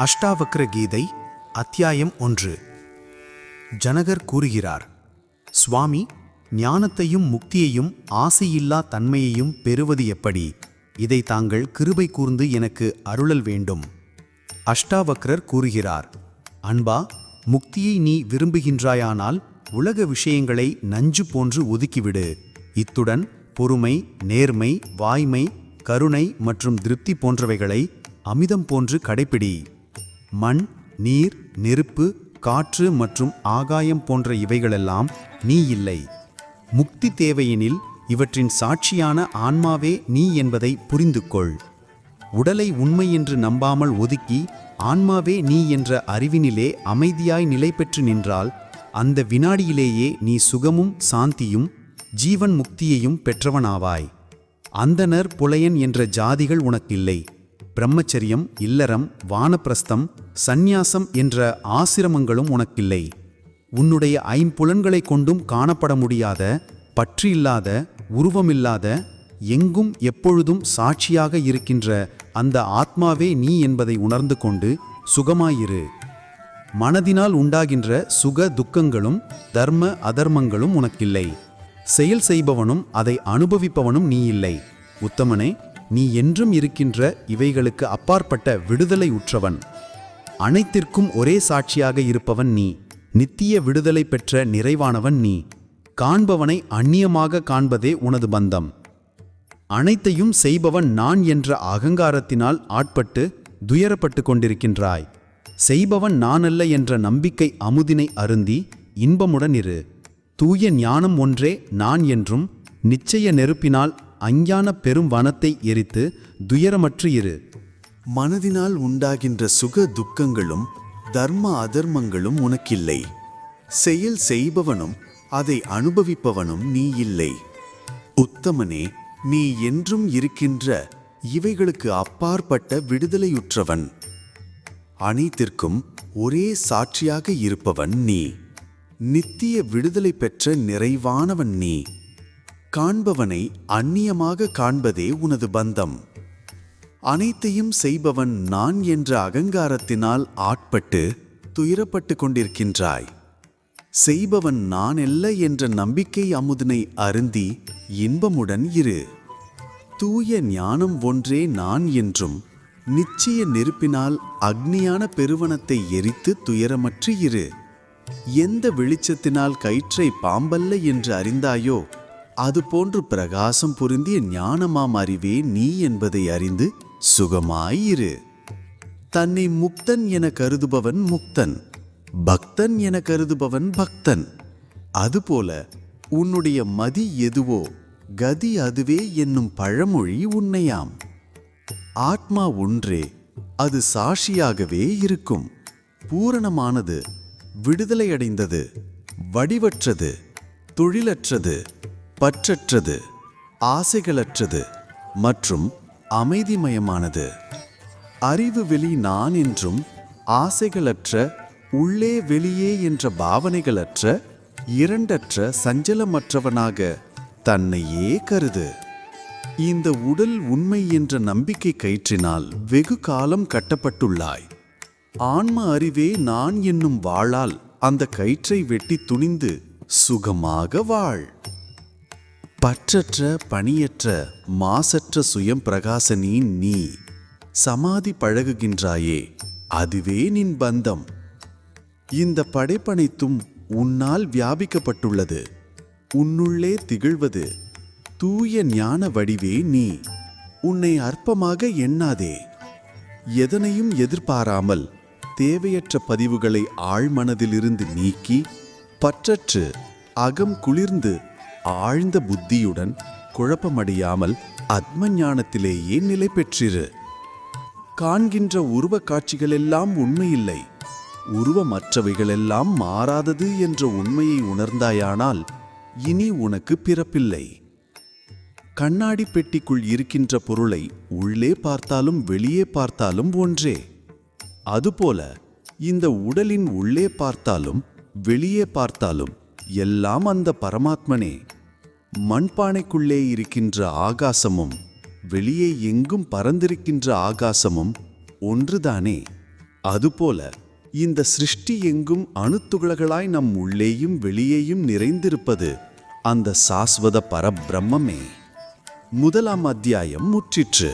அஷ்டாவக்ர கீதை அத்தியாயம் ஒன்று. ஜனகர் கூறுகிறார் சுவாமி ஞானத்தையும் முக்தியையும் ஆசையில்லா தன்மையையும் பெறுவது எப்படி? இதை தாங்கள் கிருபை கூர்ந்து எனக்கு அருளல் வேண்டும். அஷ்டாவக்ரர் கூறுகிறார் அன்பா முக்தியை நீ விரும்புகின்றாயானால் உலக விஷயங்களை நஞ்சு போன்று ஒதுக்கிவிடு. இத்துடன் பொறுமை நேர்மை வாய்மை கருணை மற்றும் திருப்தி போன்றவைகளை அமிதம் போன்று கடைப்பிடி. மண் நீர் நெருப்பு காற்று மற்றும் ஆகாயம் போன்ற இவைகளெல்லாம் நீ இல்லை. முக்தி தேவையெனில் இவற்றின் சாட்சியான ஆன்மாவே நீ என்பதை புரிந்து கொள் உடலை உண்மை என்று நம்பாமல் ஒதுக்கி ஆன்மாவே நீ என்ற அறிவினிலே அமைதியாய் நிலை பெற்று நின்றால் அந்த வினாடியிலேயே நீ சுகமும் சாந்தியும் ஜீவன் முக்தியையும் பெற்றவனாவாய். அந்தனர் புலையன் என்ற ஜாதிகள் உனக்கில்லை. பிரம்மச்சரியம் இல்லறம் வானப்பிரஸ்தம் சந்நியாசம் என்ற ஆசிரமங்களும் உனக்கில்லை. உன்னுடைய ஐம்புலன்களைக் கொண்டும் காணப்பட முடியாத பற்றியில்லாத உருவமில்லாத எங்கும் எப்பொழுதும் சாட்சியாக இருக்கின்ற அந்த ஆத்மாவே நீ என்பதை உணர்ந்து கொண்டு சுகமாயிரு. மனதினால் உண்டாகின்ற சுக துக்கங்களும் தர்ம அதர்மங்களும் உனக்கில்லை. செயல் செய்பவனும் அதை அனுபவிப்பவனும் நீ இல்லை. உத்தமனே நீ என்றும் இருக்கின்ற இவைகளுக்கு அப்பாற்பட்ட விடுதலை உற்றவன். அனைத்திற்கும் ஒரே சாட்சியாக இருப்பவன் நீ. நித்திய விடுதலை பெற்ற நிறைவானவன் நீ. காண்பவனை அந்நியமாக காண்பதே உனது பந்தம். அனைத்தையும் செய்பவன் நான் என்ற அகங்காரத்தினால் ஆட்பட்டு துயரப்பட்டு கொண்டிருக்கின்றாய். செய்பவன் நானல்ல என்ற நம்பிக்கை அமுதினை அருந்தி இன்பமுடன் இரு. தூய ஞானம் ஒன்றே நான் என்றும் நிச்சய நெருப்பினால் அஞ்ஞான பெரும் வனத்தை எரித்து துயரமற்று இரு. மனதினால் உண்டாகின்ற சுக துக்கங்களும் தர்ம அதர்மங்களும் உனக்கில்லை. செயல் செய்பவனும் அதை அனுபவிப்பவனும் நீ இல்லை. உத்தமனே நீ என்றும் இருக்கின்ற இவைகளுக்கு அப்பாற்பட்ட விடுதலையுற்றவன். அனைத்திற்கும் ஒரே சாட்சியாக இருப்பவன் நீ. நித்திய விடுதலை பெற்ற நிறைவானவன் நீ. காண்பவனை அந்நியமாக காண்பதே உனது பந்தம். அனைத்தையும் செய்பவன் நான் என்ற அகங்காரத்தினால் ஆட்பட்டு துயரப்பட்டு கொண்டிருக்கின்றாய். செய்பவன் நான் அல்ல என்ற நம்பிக்கை அமுதனை அருந்தி இன்பமுடன் இரு. தூய ஞானம் ஒன்றே நான் என்றும் நிச்சய நெருப்பினால் அக்னியான பெருவனத்தை எரித்து துயரமற்று இரு. எந்த வெளிச்சத்தினால் கயிற்றை பாம்பல்ல என்று அறிந்தாயோ அதுபோன்று பிரகாசம் பொருந்திய ஞானமாம் அறிவே நீ என்பதை அறிந்து சுகமாயிரு. தன்னை முக்தன் என கருதுபவன் முக்தன் பக்தன் என கருதுபவன் பக்தன். அதுபோல உன்னுடைய மதி எதுவோ கதி அதுவே என்னும் பழமொழி உன்னையாம். ஆத்மா ஒன்றே அது சாட்சியாகவே இருக்கும். பூரணமானது விடுதலையடைந்தது வடிவற்றது தொழிலற்றது பற்றற்றது ஆசைகளற்றது மற்றும் அமைதிமயமானது. அறிவு வெளி நான் என்றும் ஆசைகளற்ற உள்ளே வெளியே என்ற பாவனைகளற்ற இரண்டற்ற சஞ்சலமற்றவனாக தன்னையே கருது. இந்த உடல் உண்மை என்ற நம்பிக்கை கயிற்றினால் வெகு காலம் கட்டப்பட்டுள்ளாய். ஆன்ம அறிவே நான் என்னும் வாளால் அந்த கயிற்றை வெட்டி துணிந்து சுகமாக வாழ். பற்றற்ற பணியற்ற மாசற்ற சுயம் பிரகாசனி நீ. சமாதி பழகுகின்றாயே அதுவே நின் பந்தம். இந்த படைப்பனைத்தும் உன்னால் வியாபிக்கப்பட்டுள்ளது. உன்னுள்ளே திகழ்வது தூய ஞான வடிவே நீ. உன்னை அற்பமாக எண்ணாதே. எதனையும் எதிர்பாராமல் தேவையற்ற பதிவுகளை ஆழ்மனதிலிருந்து நீக்கி பற்றற்று அகம் குளிர்ந்து ஆழ்ந்த புத்தியுடன் குழப்பமடையாமல் அத்ம ஞானத்திலேயே நிலை பெற்றிரு. காண்கின்ற உருவக் காட்சிகளெல்லாம் உண்மையில்லை. உருவமற்றவைகளெல்லாம் மாறாதது என்ற உண்மையை உணர்ந்தாயானால் இனி உனக்கு பிறப்பில்லை. கண்ணாடி பெட்டிக்குள் இருக்கின்ற பொருளை உள்ளே பார்த்தாலும் வெளியே பார்த்தாலும் ஒன்றே. அதுபோல இந்த உடலின் உள்ளே பார்த்தாலும் வெளியே பார்த்தாலும் எல்லாம் அந்த பரமாத்மனே. மண்பானைக்குள்ளே இருக்கின்ற ஆகாசமும் வெளியே எங்கும் பறந்திருக்கின்ற ஆகாசமும் ஒன்றுதானே. அதுபோல இந்த சிருஷ்டி எங்கும் அணுத்துகள்களாய் நம் உள்ளேயும் வெளியேயும் நிறைந்திருப்பது அந்த சாஸ்வத பரபிரம்மே முதலாம் அத்தியாயம் முற்றிற்று.